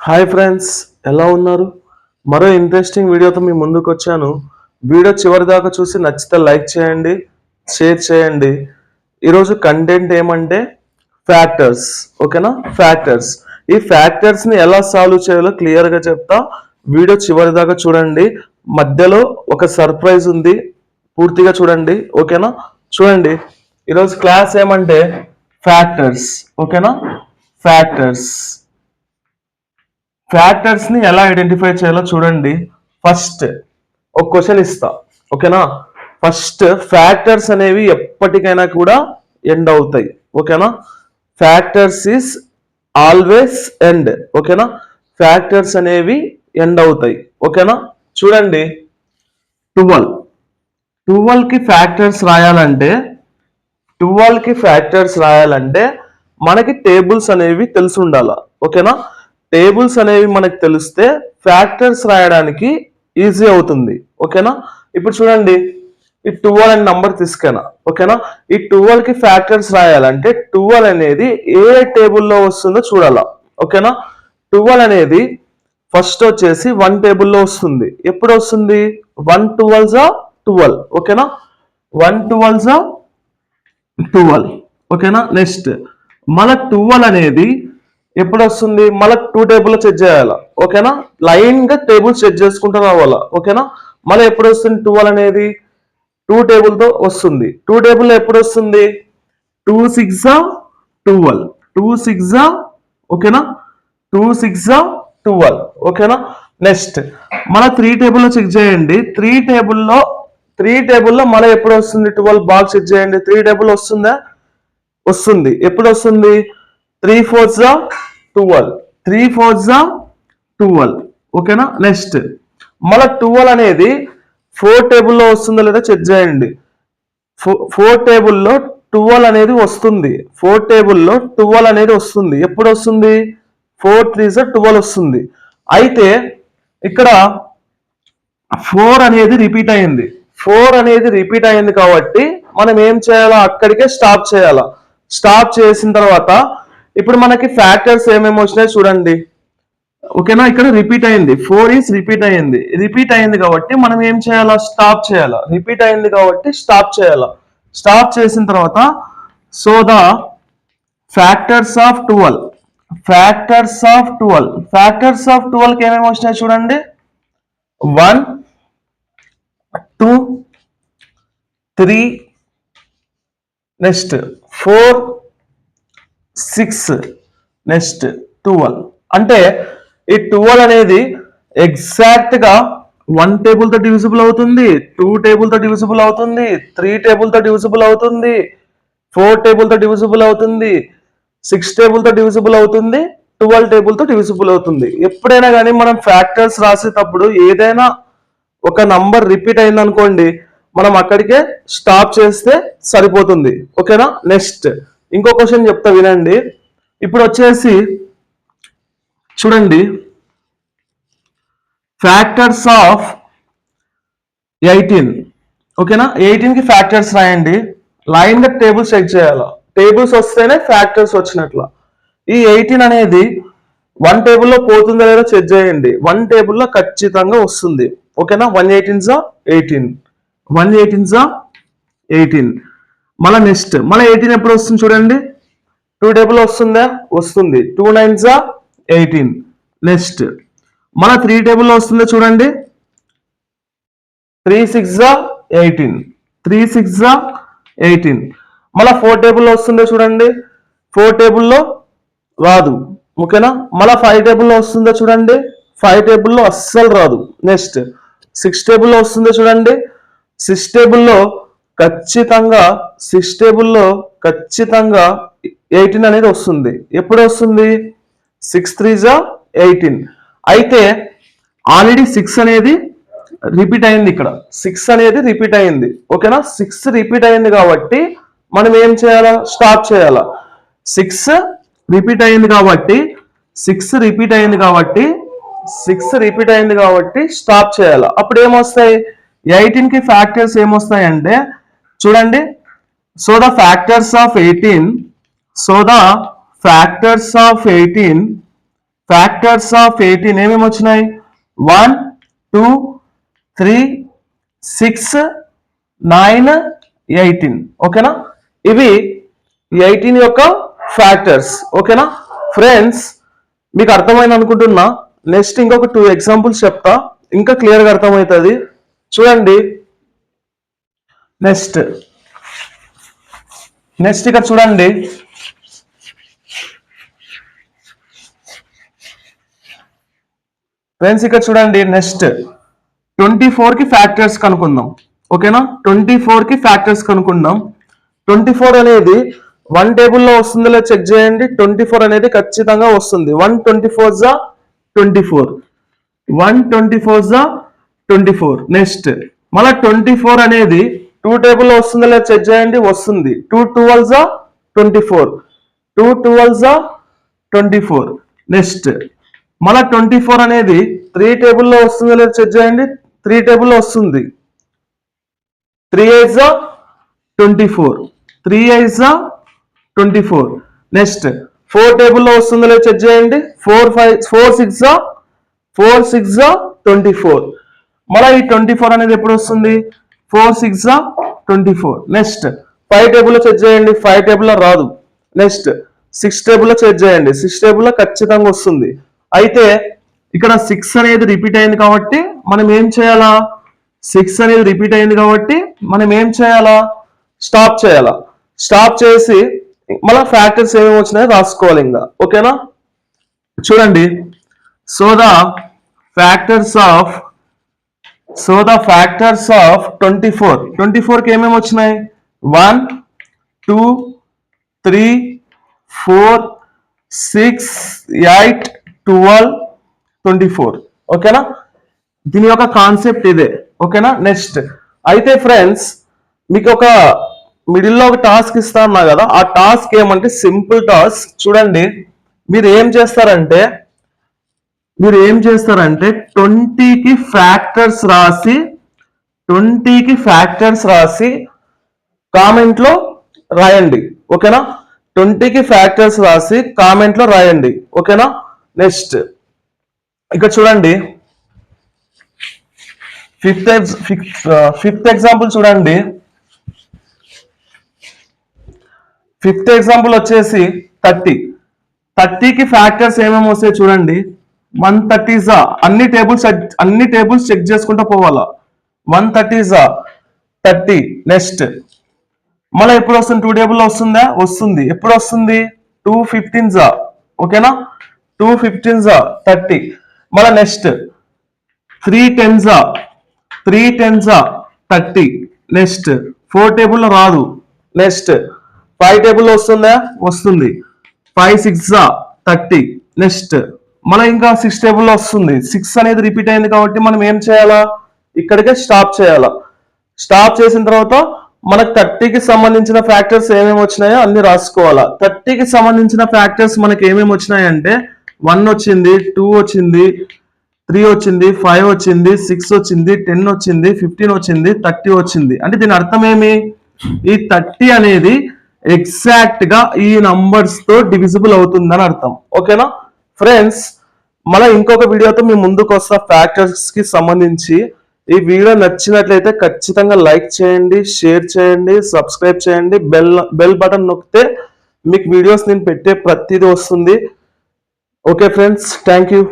Hi friends ఎలా ఉన్నారు? మరో ఇంట్రెస్టింగ్ వీడియోతో మీ ముందుకు వచ్చాను. వీడియో చివరి దాకా చూసి నచ్చితే లైక్ చేయండి షేర్ చేయండి. ఈరోజు కంటెంట్ ఏమంటే ఫ్యాక్టర్స్ ఓకేనా? ఫ్యాక్టర్స్ ఈ ఫ్యాక్టర్స్ని ఎలా సాల్వ్ చేయాలో క్లియర్గా చెప్తా. వీడియో చివరి దాకా చూడండి. మధ్యలో ఒక సర్ప్రైజ్ ఉంది. పూర్తిగా చూడండి ఓకేనా? చూడండి. ఈరోజు క్లాస్ ఏమంటే ఫ్యాక్టర్స్ ఓకేనా? ఫ్యాక్టర్స్ ఫ్యాక్టర్స్ని ఎలా ఐడెంటిఫై చేయాలో చూడండి. ఫస్ట్ ఒక క్వశ్చన్ ఇస్తా. ఓకేనా ఫస్ట్ ఫ్యాక్టర్స్ అనేవి ఎప్పటికైనా కూడా ఎండ్ అవుతాయి. ఓకేనా ఫ్యాక్టర్స్ ఇస్ ఆల్వేస్ ఎండ్ ఓకేనా ఫ్యాక్టర్స్ అనేవి ఎండ్ అవుతాయి. ఓకేనా చూడండి. ట్వెల్వ్ ట్వెల్వ్కి ఫ్యాక్టర్స్ రాయాలంటే ట్వెల్వ్కి ఫ్యాక్టర్స్ రాయాలంటే మనకి టేబుల్స్ అనేవి తెలిసి ఉండాల? ఓకేనా టేబుల్స్ అనేవి మనకు తెలిస్తే ఫ్యాక్టర్స్ రాయడానికి ఈజీ అవుతుంది. ఓకేనా? ఇప్పుడు చూడండి. ఈ టువల్ అనే నంబర్ తీసుకెనా ఓకేనా? ఈ టువల్కి ఫ్యాక్టర్స్ రాయాలంటే టువల్ అనేది ఏ టేబుల్లో వస్తుందో చూడాలా. ఓకేనా? ట్వెల్వ్ అనేది ఫస్ట్ వచ్చేసి వన్ టేబుల్లో వస్తుంది. ఎప్పుడు వస్తుంది? వన్ టువల్ జా టువల్. ఓకేనా? వన్ టువల్ జా టువల్. ఓకేనా? నెక్స్ట్. మన టువల్ అనేది ఎప్పుడు వస్తుంది మళ్ళీ టూ టేబుల్ చెక్ చేయాలి? ఓకేనా? లైన్గా టేబుల్ చెక్ చేసుకుంటూ రావాలా? ఓకేనా? మళ్ళీ ఎప్పుడు వస్తుంది ట్వెల్వ్ అనేది? టూ టేబుల్తో వస్తుంది. టూ టేబుల్ ఎప్పుడు వస్తుంది two six twelve two six ఓకేనా? టూ సిక్స్ ట్వెల్వ్ ఓకేనా? నెక్స్ట్ మన త్రీ టేబుల్లో చెక్ చేయండి. త్రీ టేబుల్లో త్రీ టేబుల్లో మళ్ళీ ఎప్పుడు వస్తుంది ట్వెల్వ్ బాగా చెక్ చేయండి. త్రీ టేబుల్ వస్తుందా? వస్తుంది. ఎప్పుడు వస్తుంది three fours twelve three four జా ట్వెల్వ్ ఓకేనా నెక్స్ట్ మళ్ళీ ట్వెల్వ్ అనేది ఫోర్ టేబుల్లో వస్తుందో లేదో చెక్ చేయండి. ఫోర్ టేబుల్లో ట్వెల్వ్ అనేది వస్తుంది. ఫోర్ టేబుల్లో ట్వెల్వ్ అనేది వస్తుంది. ఎప్పుడు వస్తుంది? ఫోర్ త్రీ జా ట్వెల్వ్ వస్తుంది. అయితే ఇక్కడ ఫోర్ అనేది రిపీట్ అయింది. ఫోర్ అనేది రిపీట్ అయింది కాబట్టి మనం ఏం చేయాలా? అక్కడికే స్టాప్ చేయాలా. స్టాప్ చేసిన తర్వాత ఇప్పుడు మనకి ఫ్యాక్టర్స్ ఏమేమి వచ్చినాయి చూడండి. ఓకేనా ఇక్కడ రిపీట్ అయింది. ఫోర్ ఈస్ రిపీట్ అయింది. రిపీట్ అయింది కాబట్టి మనం ఏం చేయాలా? స్టాప్ చేయాలా? రిపీట్ అయింది కాబట్టి స్టాప్ చేయాలా? స్టాప్ చేసిన తర్వాత so the factors of twelve factors of twelve factors of ట్వెల్వ్కి ఏమేమి వచ్చినాయి చూడండి? One two three next four six next twelve అంటే ఈ టువల్ అనేది ఎగ్జాక్ట్గా వన్ టేబుల్తో డివిజిబుల్ అవుతుంది టూ టేబుల్తో డివిజిబుల్ అవుతుంది త్రీ టేబుల్తో డివిజిబుల్ అవుతుంది ఫోర్ టేబుల్తో డివిజిబుల్ అవుతుంది సిక్స్ టేబుల్తో డివిజిబుల్ అవుతుంది ట్వెల్వ్ టేబుల్తో డివిజిబుల్ అవుతుంది. ఎప్పుడైనా కానీ మనం ఫ్యాక్టర్స్ రాసేటప్పుడు ఏదైనా ఒక నంబర్ రిపీట్ అయిందనుకోండి మనం అక్కడికే స్టాప్ చేస్తే సరిపోతుంది. ఓకేనా? నెక్స్ట్ ఇంకో క్వశ్చన్ చెప్తా వినండి. ఇప్పుడు వచ్చేసి చూడండి. ఫ్యాక్టర్స్ ఆఫ్ ఎయిటీన్ ఓకేనా ఎయిటీన్కి ఫ్యాక్టర్స్ రాయండి. లైన్గా టేబుల్స్ చెక్ చేయాలి? టేబుల్స్ వస్తేనే ఫ్యాక్టర్స్ వచ్చినట్ల. ఈ ఎయిటీన్ అనేది వన్ టేబుల్లో పోతుందో లేదో చెక్ చేయండి. వన్ టేబుల్లో ఖచ్చితంగా వస్తుంది. ఓకేనా వన్ ఎయిటీన్ జా ఎయిటీన్ వన్ ఎయిటీన్ జా ఎయిటీన్ మళ్ళీ నెక్స్ట్ మళ్ళీ ఎయిటీన్ ఎప్పుడు వస్తుంది చూడండి. టూ టేబుల్ వస్తుందా? వస్తుంది. టూ నైన్ జా ఎయిటీన్ నెక్స్ట్ మళ్ళీ త్రీ టేబుల్లో వస్తుందా చూడండి. Three six eighteen three six eighteen మళ్ళీ ఫోర్ టేబుల్లో వస్తుందో చూడండి. ఫోర్ టేబుల్లో రాదు. ఓకేనా? మళ్ళీ ఫైవ్ టేబుల్లో వస్తుందో చూడండి. ఫైవ్ టేబుల్లో అస్సలు రాదు. నెక్స్ట్ సిక్స్ టేబుల్లో వస్తుందో చూడండి. సిక్స్ టేబుల్లో ఖచ్చితంగా సిక్స్ టేబుల్లో ఖచ్చితంగా ఎయిటీన్ అనేది వస్తుంది. ఎప్పుడు వస్తుంది? సిక్స్ త్రీ జా ఎయిటీన్ అయితే ఆల్రెడీ సిక్స్ అనేది రిపీట్ అయింది ఇక్కడ. సిక్స్ అనేది రిపీట్ అయింది. ఓకేనా సిక్స్ రిపీట్ అయింది కాబట్టి మనం ఏం చేయాలా? స్టాప్ చేయాలా? సిక్స్ రిపీట్ అయింది కాబట్టి సిక్స్ రిపీట్ అయింది కాబట్టి సిక్స్ రిపీట్ అయింది కాబట్టి స్టాప్ చేయాలి? అప్పుడు ఏమొస్తాయి? ఎయిటీన్కి ఫ్యాక్టర్స్ ఏమొస్తాయంటే చూడండి. So the factors of eighteen so the factors of eighteen factors of eighteen ఏమేమి వచ్చినాయి? One two three six nine eighteen ఓకేనా ఇవి ఎయిటీన్ యొక్క ఫ్యాక్టర్స్ ఓకేనా ఫ్రెండ్స్ మీకు అర్థమైంది అనుకుంటున్నా. నెక్స్ట్ ఇంకొక టూ ఎగ్జాంపుల్స్ చెప్తా. ఇంకా క్లియర్గా అర్థమవుతుంది. చూడండి. నెక్స్ట్ నెక్స్ట్ ఇక్కడ చూడండి. ఫ్రెండ్స్ ఇక్కడ చూడండి. నెక్స్ట్ ట్వంటీ ఫోర్కి ఫ్యాక్టర్స్ కనుక్కుందాం. ఓకేనా ట్వంటీ ఫోర్కి ఫ్యాక్టర్స్ కనుక్కుందాం. ట్వంటీ ఫోర్ అనేది వన్ టేబుల్లో వస్తుందో చెక్ చేయండి. ట్వంటీ ఫోర్ అనేది ఖచ్చితంగా వస్తుంది. వన్ ట్వంటీ ఫోర్ జా twenty four one twenty four జా ట్వంటీ ఫోర్ నెక్స్ట్ మళ్ళీ ట్వంటీ ఫోర్ అనేది టూ టేబుల్లో వస్తుందా లేదా చెక్ చేయండి వస్తుంది. టూ ట్వెల్వ్ జా ట్వంటీ ఫోర్. టూ ట్వెల్వ్ జా ట్వంటీ ఫోర్. నెక్స్ట్ మళ్ళీ ట్వంటీ ఫోర్ అనేది త్రీ టేబుల్లో వస్తుందా లేదో చెక్ చేయండి త్రీ టేబుల్లో వస్తుంది. Three eight twenty four. Three eight twenty four. Next four టేబుల్లో వస్తుందో లేదో చెక్ చేయండి four five four six four six twenty four. మళ్ళీ ఈ ట్వంటీ ఫోర్ అనేది ఎప్పుడు వస్తుంది? Four six twenty four. Next five టేబుల్లో చెక్ చేయండి. ఫైవ్ టేబుల్లో రాదు. నెక్స్ట్ సిక్స్ టేబుల్లో చెక్ చేయండి. సిక్స్ టేబుల్లో ఖచ్చితంగా వస్తుంది. అయితే ఇక్కడ సిక్స్ అనేది రిపీట్ అయింది కాబట్టి మనం ఏం చేయాలా? సిక్స్ అనేది రిపీట్ అయింది కాబట్టి మనం ఏం చేయాలా? స్టాప్ చేయాలా? స్టాప్ చేసి మళ్ళీ ఫ్యాక్టర్స్ ఏమేమి వచ్చినాయో రాసుకోవాలి ఇంకా. ఓకేనా? చూడండి. So the factors of so the factors of twenty four twenty ఫోర్కి ఏమేమి వచ్చినాయి? One two three four six eight twelve twenty four ఓకేనా దీని యొక్క కాన్సెప్ట్ ఇదే. ఓకేనా నెక్స్ట్ అయితే ఫ్రెండ్స్ మీకు ఒక మిడిల్లో ఒక టాస్క్ ఇస్తా ఉన్నా కదా ఆ టాస్క్ ఏమంటే సింపుల్ టాస్క్ చూడండి మీరు ఏం చేస్తారంటే మీరు ఏం చేస్తారంటే ట్వంటీకి ఫ్యాక్టర్స్ రాసి ట్వంటీకి ఫ్యాక్టర్స్ రాసి కామెంట్లో రాయండి. ఓకేనా? ట్వంటీకి ఫ్యాక్టర్స్ రాసి కామెంట్లో రాయండి. ఓకేనా? నెక్స్ట్. ఇక్కడ చూడండి. ఫిఫ్త్ ఫిఫ్త్ ఎగ్జాంపుల్ చూడండి. ఫిఫ్త్ ఎగ్జాంపుల్ వచ్చేసి థర్టీ. థర్టీకి ఫ్యాక్టర్స్ ఏమేమి వస్తాయి చూడండి. వన్ థర్టీజా అన్ని టేబుల్స్ అన్ని టేబుల్స్ చెక్ చేసుకుంటూ పోవాలా? వన్ థర్టీజా థర్టీ నెక్స్ట్ మళ్ళీ ఎప్పుడు వస్తుంది? టూ టేబుల్ వస్తుందా? వస్తుంది. ఎప్పుడు వస్తుంది? టూ ఫిఫ్టీన్ జా ఓకేనా టూ ఫిఫ్టీన్ జా థర్టీ మళ్ళీ నెక్స్ట్ త్రీ టెన్ జా త్రీ టెన్ జా థర్టీ నెక్స్ట్ ఫోర్ టేబుల్ రాదు. నెక్స్ట్ ఫైవ్ టేబుల్ వస్తుందా? వస్తుంది. ఫైవ్ సిక్స్ జా థర్టీ నెక్స్ట్ మన ఇంకా సిక్స్ టేబుల్ వస్తుంది. సిక్స్ అనేది రిపీట్ అయింది కాబట్టి మనం ఏం చేయాలా? ఇక్కడికే స్టాప్ చేయాలా? స్టాప్ చేసిన తర్వాత మనకు థర్టీకి సంబంధించిన ఫ్యాక్టర్స్ ఏమేమి వచ్చినాయో అన్ని రాసుకోవాలా? థర్టీకి సంబంధించిన ఫ్యాక్టర్స్ మనకి ఏమేమి వచ్చినాయంటే వన్ వచ్చింది టూ వచ్చింది త్రీ వచ్చింది ఫైవ్ వచ్చింది సిక్స్ వచ్చింది టెన్ వచ్చింది ఫిఫ్టీన్ వచ్చింది థర్టీ వచ్చింది. అంటే దీని అర్థం ఏమి? ఈ థర్టీ అనేది ఎగ్జాక్ట్గా ఈ నంబర్స్తో డివిజిబుల్ అవుతుందని అర్థం. ఓకేనా ఫ్రెండ్స్ మళ్ళీ ఇంకొక వీడియోతో మీ ముందుకు వస్తా. ఫ్యాక్టర్స్కి సంబంధించి ఈ వీడియో నచ్చినట్లయితే ఖచ్చితంగా లైక్ చేయండి షేర్ చేయండి సబ్స్క్రైబ్ చేయండి. బెల్ బెల్ బటన్ నొక్కితే మీకు వీడియోస్ నేను పెట్టే ప్రతిదీ వస్తుంది. Okay friends thank you.